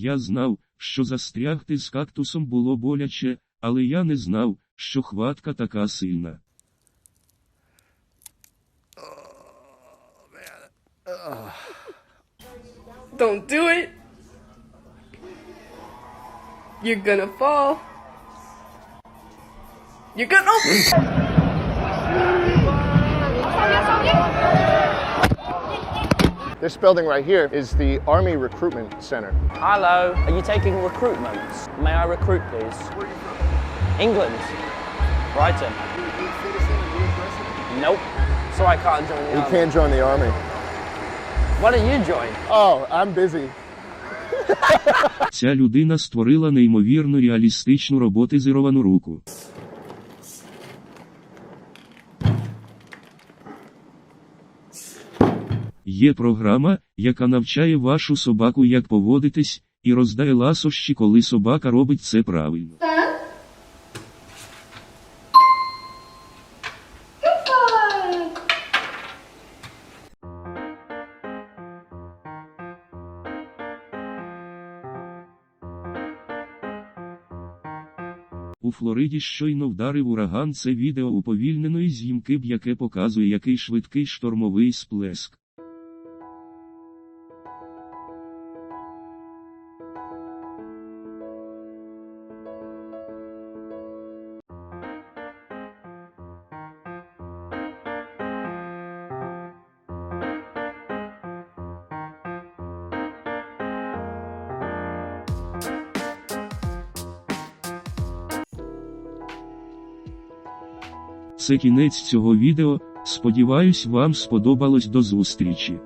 Я знав, що застрягти з кактусом було боляче, але я не знав, що хватка така сильна. Don't do it. You're gonna fall. You're gonna. This building right here is the Army Recruitment Center. Hello, are you taking recruitment? May I recruit, please? England. Brighton. Nope. So I can't join the You army. can't join the Army. Why don't you join? Oh, I'm busy. Ця людина створила неймовірно реалістичну роботизировану руку. Є програма, яка навчає вашу собаку, як поводитись, і роздає ласощі, коли собака робить це правильно. У Флориді щойно вдарив ураган це відео уповільненої зйомки, яке показує, який швидкий штормовий сплеск. Це кінець цього відео. Сподіваюсь, вам сподобалось до зустрічі.